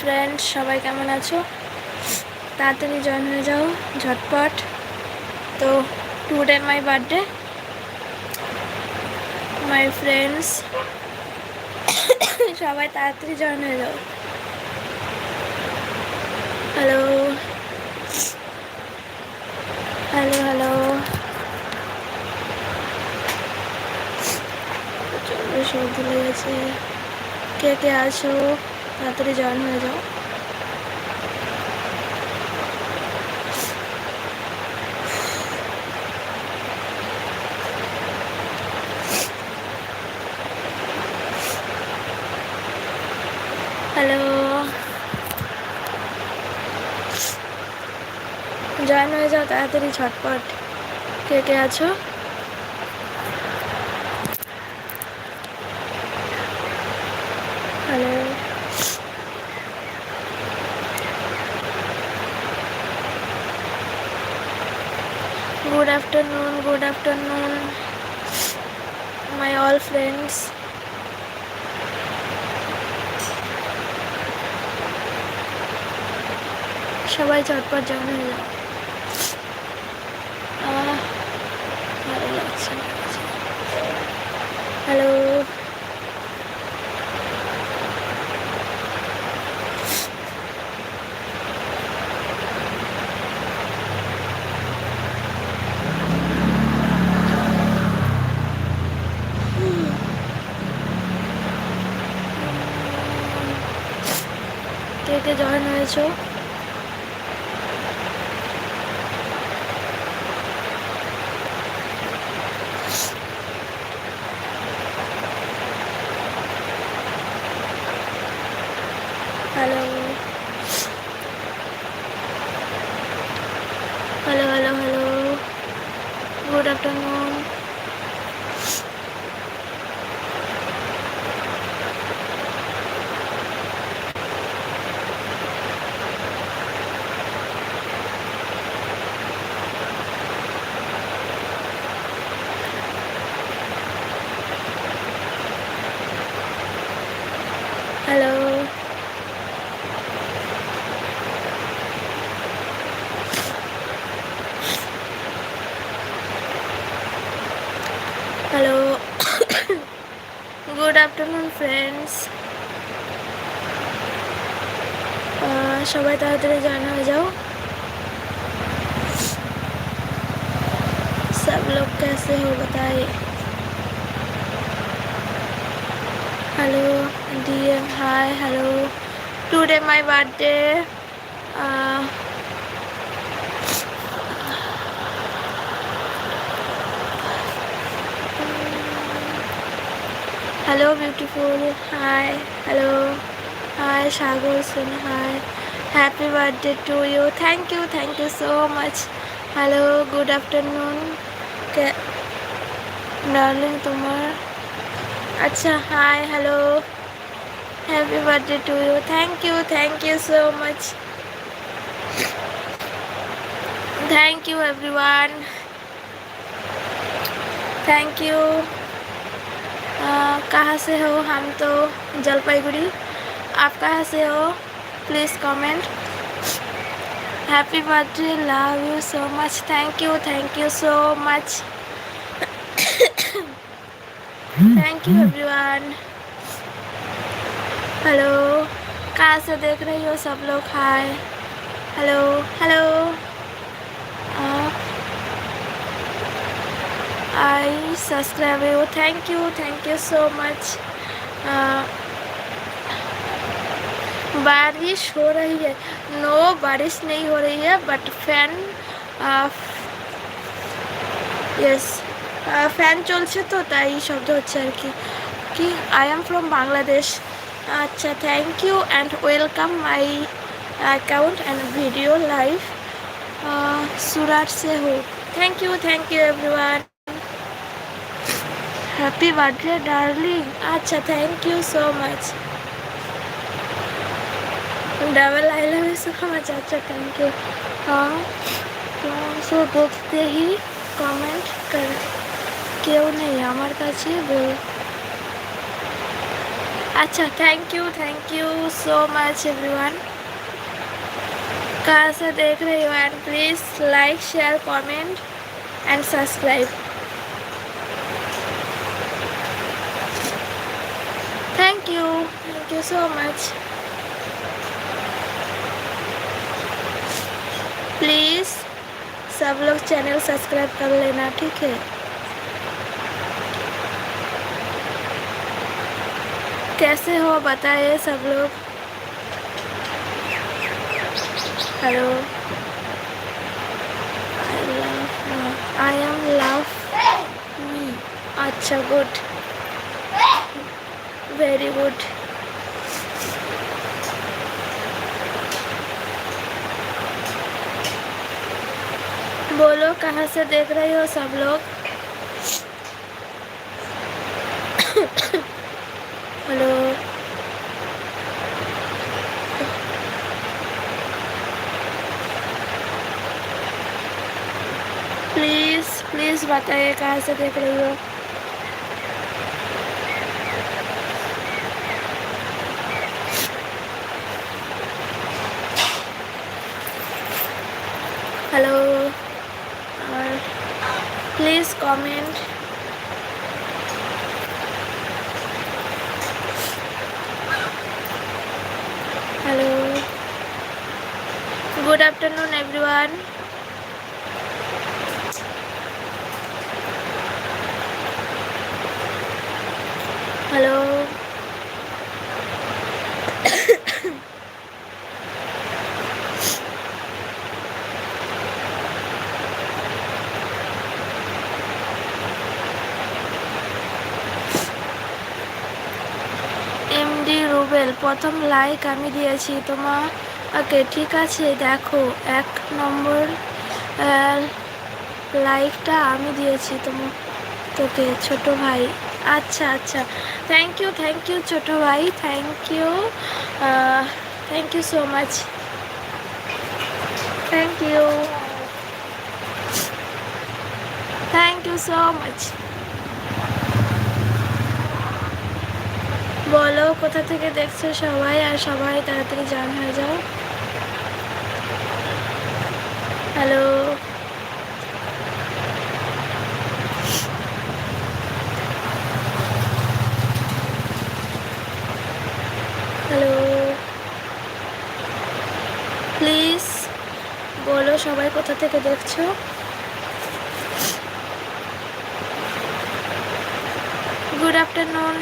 Friend সবাই কেমন আছো? তাড়াতাড়ি জয়েন হয়ে যাও, ঝটপট। তো today my birthday my friends সবাই তাড়াতাড়ি জয়েন হয়ে যাও। হ্যালো হ্যালো হ্যালো প্রচণ্ড সর্দি লেগেছে। কে কে আছো? তাড়াতাড়ি জয়েন হয়ে যাও। হ্যালো জয়েন হয়ে যাও তাড়াতাড়ি ঝটপট। কে কে আছো? Hello afternoon good afternoon my all friends সবাই চটপট জয়েন হয়ে যাও আহ, ভালো লাগছে হ্যালো কে সবাই তাড়াতাড়ি জয়েন হয়ে যাও सब लोग कैसे हो बताइए hello DM hi hello today my birthday hello beautiful hi hello hi Sagar Singh hi happy birthday to you thank you thank you so much hello good afternoon darling तुमर अच्छा hi hello happy birthday to you thank you thank you so much thank you everyone thank you कहाँ से हो हम तो जलपाईगुड़ी आप कहाँ से हो please comment happy birthday love you so much thank you thank you so much thank you everyone hello कहाँ से देख रही हो सब लोग hi hello hello I subscribe you thank you thank you so much बारिश हो रही है नो बारिश नहीं हो रही है बट फैन यस ফ্যান চলছে তো তাই শব্দ হচ্ছে আর কি কি আই এম ফ্রম বাংলাদেশ আচ্ছা thank you and welcome my account and video live Surat से हो thank you thank you everyone happy birthday darling अच्छा thank you so much double I love you so much अच्छा thank you हाँ তো দেখতে ही comment कर কেউ নেই আমার কাছে বল अच्छा thank you thank you so much everyone कहाँ से देख रहे हो and please like share comment and subscribe thank you thank you so much please सब लोग चैनल सब्सक्राइब कर लेना, ठीक है? कैसे हो बताइए सब लोग? Hello? I am love me अच्छा गुड वेरी गुड कहाँ से देख रहे हो सब लोग? हेलो? प्लीज़ प्लीज़ बताइए कहाँ से देख रही हो? I mean. প্রথম লাইক আমি দিয়েছি তোমাকে ঠিক আছে, দেখো, এক নম্বর লাইকটা আমি দিয়েছি তোমা, তোকে, ছোট ভাই। আচ্ছা আচ্ছা। থ্যাংক ইউ থ্যাংক ইউ ছোট ভাই। Thank you thank you so much thank you thank you so much বলো, কোথা থেকে দেখছ সবাই? আর সবাই তাড়াতাড়ি জান হয়ে যাও। হ্যালো হ্যালো প্লিজ বলো সবাই কোথা থেকে দেখছ? গুড আফটারনুন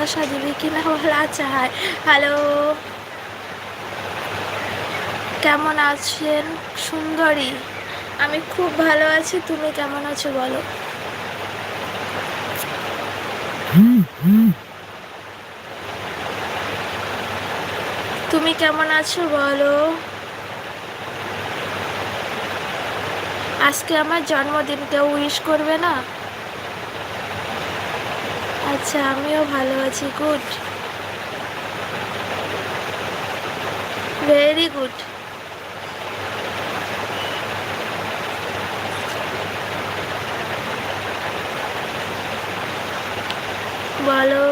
ভালোবাসা দিবি কি না বলা হাই হ্যালো কেমন আছেন? সুন্দরী? আমি খুব ভালো আছি, তুমি কেমন আছো বলো? তুমি কেমন আছো বলো? আজকে আমার জন্মদিন, কেউ উইশ করবে না? আচ্ছা আমিও ভালো আছি গুড। ভেরি গুড বলো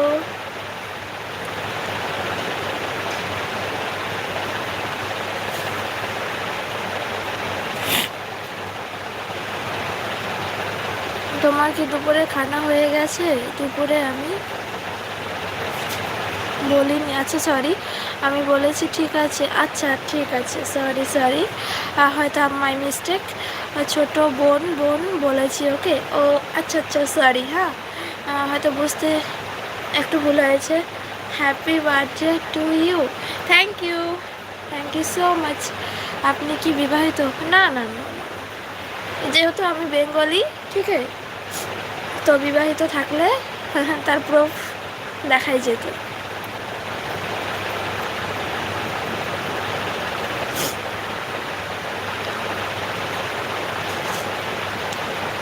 তোমার কি দুপুরে খানা হয়ে গেছে। দুপুরে আমি বলিনি আচ্ছা সরি আমি বলেছি ঠিক আছে আচ্ছা ঠিক আছে সরি সরি হয়তো মাই মিস্টেক ছোট বোন বোন বলেছি ওকে ও আচ্ছা আচ্ছা সরি হ্যাঁ হয়তো বুঝতে একটু ভুল হয়েছে। Happy birthday to you thank you thank you so much আপনি কি বিবাহিত? না না না। যেহেতু আমি বেঙ্গলি, ঠিক আছে? তো বিবাহিত থাকলে তার প্রুফ দেখাই যেত।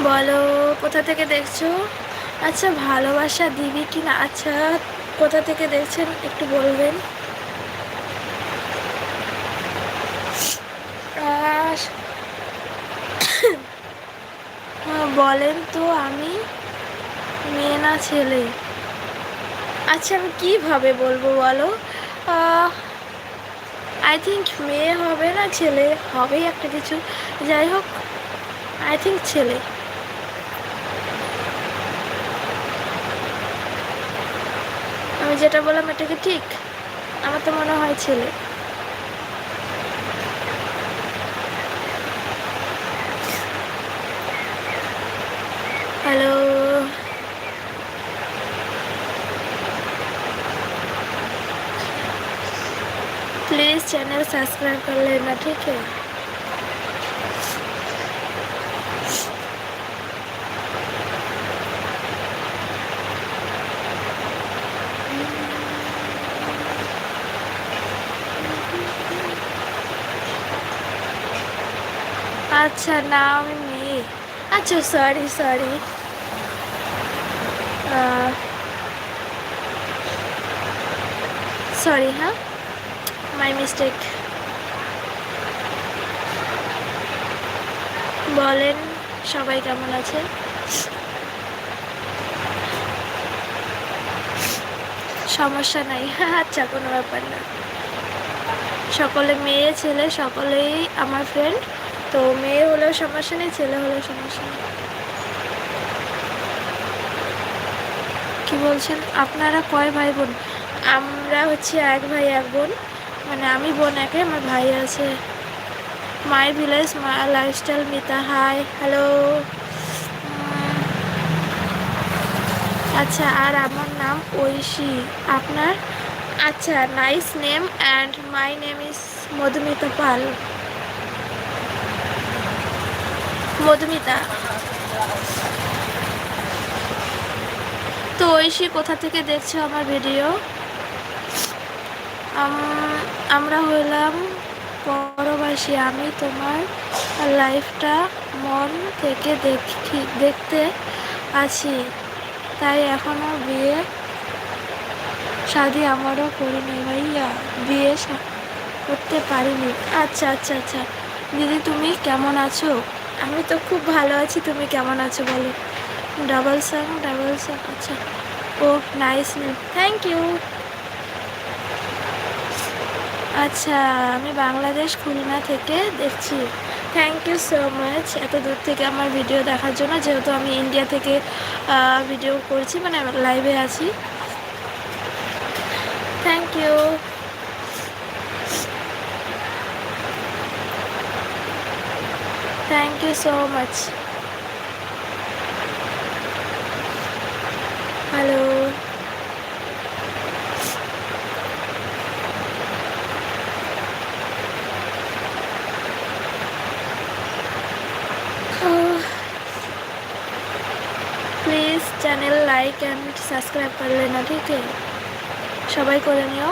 বলো, কোথা থেকে দেখছ? আচ্ছা ভালোবাসা দিবি কি না? আচ্ছা কোথা থেকে দেখছেন একটু বলবেন? বলেন তো আমি। মেয়ে না ছেলে। আচ্ছা আমি কীভাবে বলব বলো? আই থিঙ্ক মেয়ে হবে না ছেলে, হবেই একটা কিছু। যাই হোক আই থিঙ্ক ছেলে। আমি যেটা বললাম এটা কি ঠিক? আমার তো মনে হয় ছেলে। चैनल सब्सक्राइब कर लेना ठीक है? अच्छा नाम नहीं अच्छा सॉरी सॉरी सॉरी हाँ? মাই মিস্টেক বলেন, সবাই কেমন আছে? সমস্যা নাই। আচ্ছা কোনো ব্যাপার না। সকলে মেয়ে, ছেলে, সকলেই আমার ফ্রেন্ড তো মেয়ে হলেও সমস্যা নেই, ছেলে হলেও সমস্যা নেই। কি বলছেন? আপনারা কয় ভাই বোন? আমরা হচ্ছে এক ভাই, এক বোন। মানে আমি বোন একে আমার ভাই আছে। মাই ভিলেজ, মা লাইফস্টাইল মিতা হাই হ্যালো আচ্ছা আর আমার নাম ঐশী। আপনার? আচ্ছা nice name and my name is Madhumita Pal. Madhumita. তো ঐশী, কোথা থেকে দেখছ আমার ভিডিও আমরা হইলাম পরবাসী। আমি তোমার লাইফটা মন থেকে দেখি, দেখতে আছি। তাই এখনও বিয়ে শাদি আমারও করিনি ভাইয়া। বিয়ে করতে পারিনি। আচ্ছা আচ্ছা আচ্ছা। দিদি, তুমি কেমন আছো? আমি তো খুব ভালো আছি। তুমি কেমন আছো বলো? ডাবল সাং ডাবল সাং আচ্ছা। ও নাইস। Thank you. আচ্ছা আমি বাংলাদেশ খুলনা থেকে দেখছি। থ্যাংক ইউ সো মাচ এত দূর থেকে আমার ভিডিও দেখার জন্য, যেহেতু আমি ইন্ডিয়া থেকে ভিডিও করছি মানে লাইভে আছি। Thank you thank you so much hello channel like and subscribe कर लेना ঠিক है সবাই করে নিও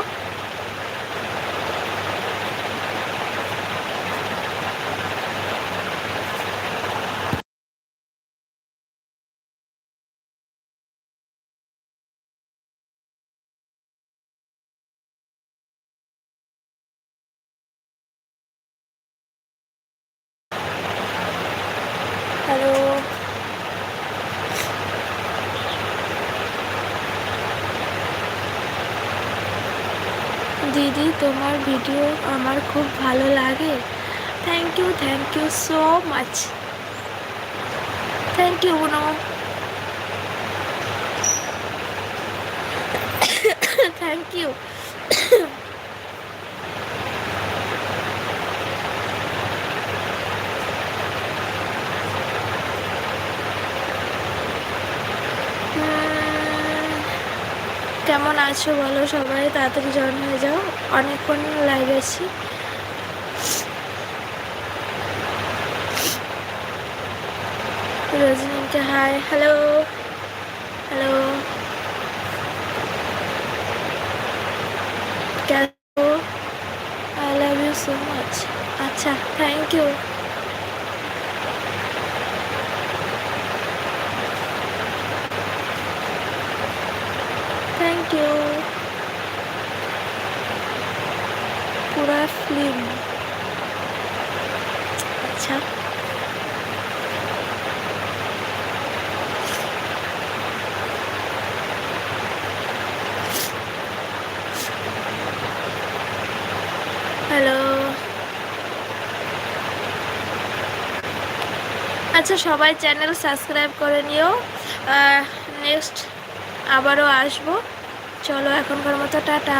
তোমার ভিডিও আমার খুব ভালো লাগে। Thank you thank you so much thank you বুনো থ্যাংক ইউ কেমন আছো বলো সবাই, তাড়াতাড়ি জয়েন হয়ে যাও। অনেকক্ষণ লাইভ আছি। রজনীকে hi hello hello I love you so much আচ্ছা থ্যাংক ইউ থ্যাংক ইউ পুরা ফিল্ম আচ্ছা সবাই চ্যানেল সাবস্ক্রাইব করে নিও। নেক্সট আবারও আসব। চলো এখনকার মতো টাটা।